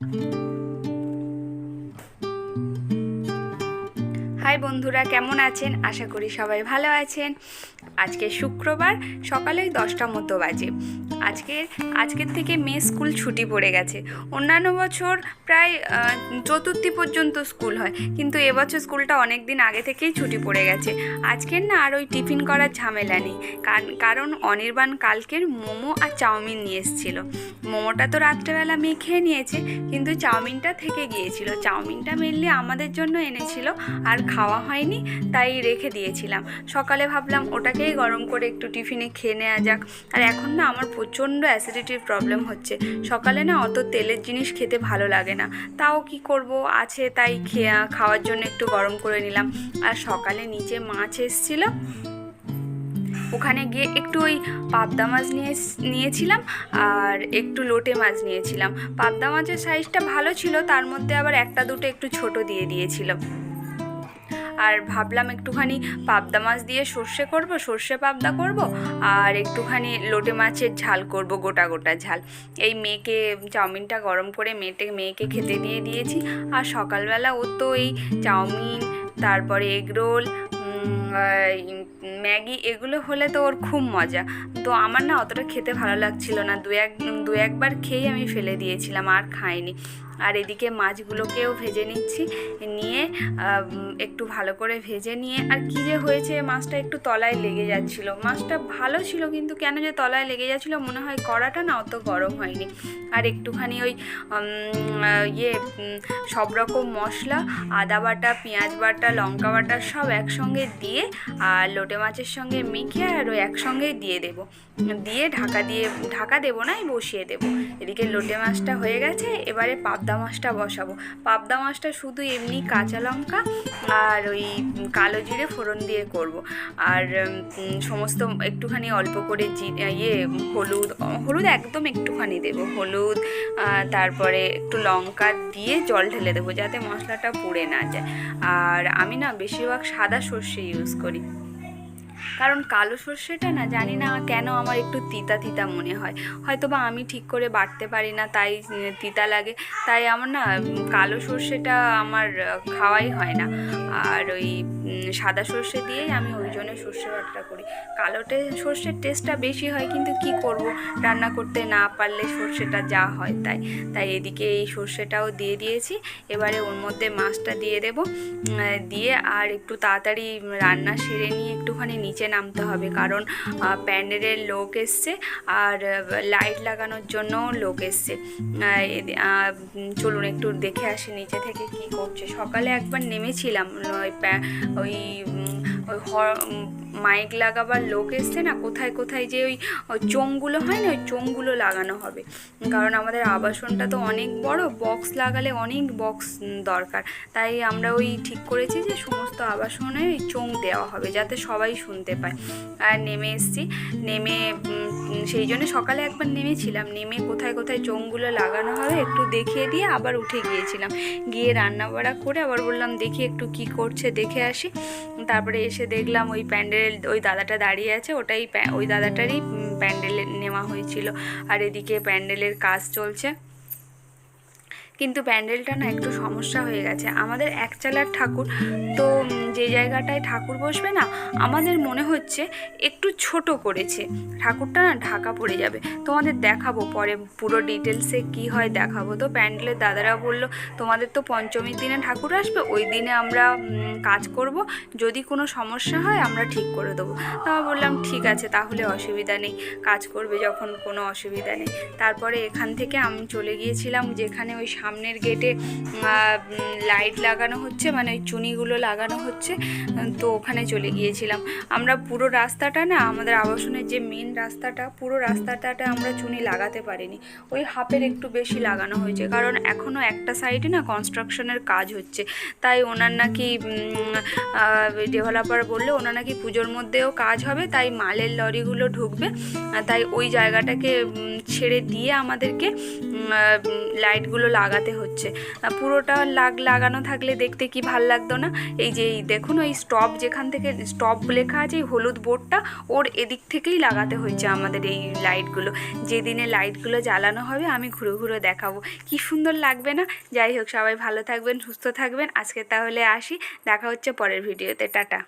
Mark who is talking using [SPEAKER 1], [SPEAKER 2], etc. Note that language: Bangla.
[SPEAKER 1] Música হাই বন্ধুরা, কেমন আছেন? আশা করি সবাই ভালো আছেন। আজকে শুক্রবার, সকালে ওই দশটা মতো বাজে। আজকে, আজকের থেকে মেয়ে স্কুল ছুটি পড়ে গেছে। অন্যান্য বছর প্রায় চতুর্থী পর্যন্ত স্কুল হয়, কিন্তু এবছর স্কুলটা অনেক দিন আগে থেকেই ছুটি পড়ে গেছে। আজকের না আর ওই টিফিন করার ঝামেলা নেই। কার- কারণ অনির্বাণ কালকের মোমো আর চাউমিন নিয়ে এসেছিল। মোমোটা তো রাত্রেবেলা মেয়ে খেয়ে নিয়েছে, কিন্তু চাউমিনটা থেকে গিয়েছিল। চাউমিনটা মেনলি আমাদের জন্য এনেছিল, আর খাওয়া হয়নি, তাই রেখে দিয়েছিলাম। সকালে ভাবলাম ওটাকেই গরম করে একটু টিফিনে খেয়ে নেওয়া যাক। আর এখন না আমার প্রচণ্ড অ্যাসিডিটির প্রবলেম হচ্ছে। সকালে না অত তেলের জিনিস খেতে ভালো লাগে না। তাও কি করব? আছে তাই খেয়ে, খাওয়ার জন্য একটু গরম করে নিলাম। আর সকালে নিচে মাছ এসেছিল। ওখানে গিয়ে একটু ওই পাবদা মাছ নিয়ে নিয়েছিলাম। আর একটু লোটে মাছ নিয়েছিলাম। পাবদা মাছের সাইজটা ভালো ছিল, তার মধ্যে আবার একটা দুটো একটু ছোট দিয়ে দিয়েছিল। আর ভাবলাম একটুখানি পাবদা মাছ দিয়ে সর্ষে করব, সর্ষে পাবদা করব আর একটুখানি লোটে মাছের ঝাল করব, গোটা গোটা ঝাল। এই মেয়েকে, চাউমিনটা গরম করে মেয়েটে, মেয়েকে খেতে দিয়ে দিয়েছি। আর সকালবেলা ও তো এই চাউমিন, তারপরে এগরোল ম্যাগি এগুলো হলে তো ওর খুব মজা। তো আমার না অতটা খেতে ভালো লাগছিল না। দু এক, দু একবার খেয়েই আমি ফেলে দিয়েছিলাম, আর খাইনি। আর এদিকে মাছগুলোকেও ভেজে নিচ্ছি। নিয়ে একটু ভালো করে ভেজে নিয়ে, আর কী যে হয়েছে মাছটা একটু তলায় লেগে যাচ্ছিল। মাছটা ভালো ছিল, কিন্তু কেন যে তলায় লেগে যাচ্ছিল মনে হয় কড়াটা না অত গরম হয়নি। আর একটুখানি ওই ইয়ে সব রকম মশলা, আদা বাটা, পেঁয়াজ বাটা, লঙ্কা বাটা সব একসঙ্গে দিয়ে, আর লোটে মাছের সঙ্গে মেখে আর ওই একসঙ্গেই দিয়ে দেবো। দিয়ে ঢাকা দিয়ে, ঢাকা দেবো না, বসিয়ে দেবো। এদিকে লোটে মাছটা হয়ে গেছে, এবারে পাবদা মাছটা বসাবো। পাবদা মাছটা শুধু এমনি কাঁচা লঙ্কা আর ওই কালো জিরে ফোড়ন দিয়ে করব। আর সমস্ত একটুখানি অল্প করে জি ইয়ে হলুদ হলুদ একদম একটুখানি দেবো। হলুদ তারপরে একটু লঙ্কা দিয়ে জল ঢেলে দেবো যাতে মশলাটা পুড়ে না যায়। আর আমি না বেশিরভাগ সাদা সর্ষে ইউজ করি। কারণ কালো সর্ষেটা না, জানি না কেন আমার একটু তিতা তিতা মনে হয়। হয়তো বা আমি ঠিক করে বাটতে পারি না, তাই তিতা লাগে। তাই আমার না, কালো সর্ষেটা আমার খাওয়াই হয় না। আর ওই সাদা সর্ষে দিয়েই আমি ওই জন্য সর্ষে বাটটা করি। কালোটে সর্ষের টেস্টটা বেশি হয়, কিন্তু কি করব? রান্না করতে না পারলে সর্ষেটা যা হয় তাই। তাই এদিকে এই সর্ষেটাও দিয়ে দিয়েছি। এবারে ওর মধ্যে মাছটা দিয়ে দেব। দিয়ে আর একটু তাড়াতাড়ি রান্না সেরে নিয়ে একটুখানি নিচে নামতে হবে। কারণ প্যান্ডেলের লোক এসছে আর লাইট লাগানোর জন্য লোক এসছে। চলুন একটু দেখে আসি নিচে থেকে কি করছে। সকালে একবার নেমেছিলাম, ওই ওই মাইক লাগাবার লোক এসছে না, কোথায় কোথায় যে ওই চোঙগুলো হয় না, ওই চোঙগুলো লাগানো হবে। কারণ আমাদের আবাসনটা তো অনেক বড়, বক্স লাগালে অনেক বক্স দরকার। তাই আমরা ওই ঠিক করেছি যে সমস্ত আবাসনে ওই চোঙ দেওয়া হবে, যাতে সবাই শুনতে পায়। আর নেমে এসছি, নেমে সেই জন্য সকালে একবার নেমেছিলাম। নেমে কোথায় কোথায় চোঙগুলো লাগানো হবে একটু দেখিয়ে দিয়ে আবার উঠে গিয়েছিলাম। গিয়ে রান্না বাড়া করে আবার বললাম, দেখি একটু কি করছে, দেখে আসি। তারপরে এসে দেখলাম ওই প্যান্ডেল ওই দাদাটা দাঁড়িয়ে আছে, ওটাই ওই দাদাটারই প্যান্ডেলে নেওয়া হয়েছিল। আর এদিকে প্যান্ডেলের কাজ চলছে। কিন্তু প্যান্ডেলটা না একটু সমস্যা হয়ে গেছে। আমাদের একচালার ঠাকুর তো জায়গাটায় ঠাকুর বসবে না, আমাদের মনে হচ্ছে একটু ছোট করেছে। ঠাকুরটা না ঢাকা পড়ে যাবে। তোমাদের দেখাবো পরে পুরো ডিটেলসে কি হয় দেখাবো। তো প্যান্ডেলের দাদারা বলল, তোমাদের তো পঞ্চমীর দিনে ঠাকুর আসবে, ওই দিনে আমরা কাজ করব। যদি কোনো সমস্যা হয়, আমরা ঠিক করে দেবো। তা বললাম, ঠিক আছে, তাহলে অসুবিধা নেই। কাজ করবে যখন কোনো অসুবিধা নেই। তারপরে এখান থেকে আমি চলে গিয়েছিলাম, যেখানে ওই সামনের গেটে লাইট লাগানো হচ্ছে মানে ওই চুনিগুলো লাগানো হচ্ছে। তো ওখানে চলে গিয়েছিলাম। আমরা পুরো রাস্তাটা না, আমাদের আবাসনের যে মেন রাস্তাটা, পুরো রাস্তাটাতে আমরা চুনি লাগাতে পারিনি। ওই হাফের একটু বেশি লাগানো হয়েছে, কারণ এখনও একটা সাইডে না কনস্ট্রাকশনের কাজ হচ্ছে। তাই ওনার নাকি ডেভেলপার বললে, ওনার নাকি পুজোর মধ্যেও কাজ হবে, তাই মালের লরিগুলো ঢুকবে। তাই ওই জায়গাটাকে ছেড়ে দিয়ে আমাদেরকে লাইটগুলো লাগাতে হচ্ছে। পুরোটা লাগ, লাগানো থাকলে দেখতে কি ভালো লাগতো না? এই যে, এই দেখুন ওই স্টপ যেখান থেকে স্টপ লেখা আছে, এই হলুদ বোর্ডটা ওর এদিক থেকেই লাগাতে হয়েছে আমাদের এই লাইটগুলো যেদিনে লাইটগুলো জ্বালানো হবে, আমি ঘুরে ঘুরে দেখাবো। কি সুন্দর লাগবে না? যাই হোক, সবাই ভালো থাকবেন, সুস্থ থাকবেন। আজকে তাহলে আসি, দেখা হচ্ছে পরের ভিডিওতে টাটা।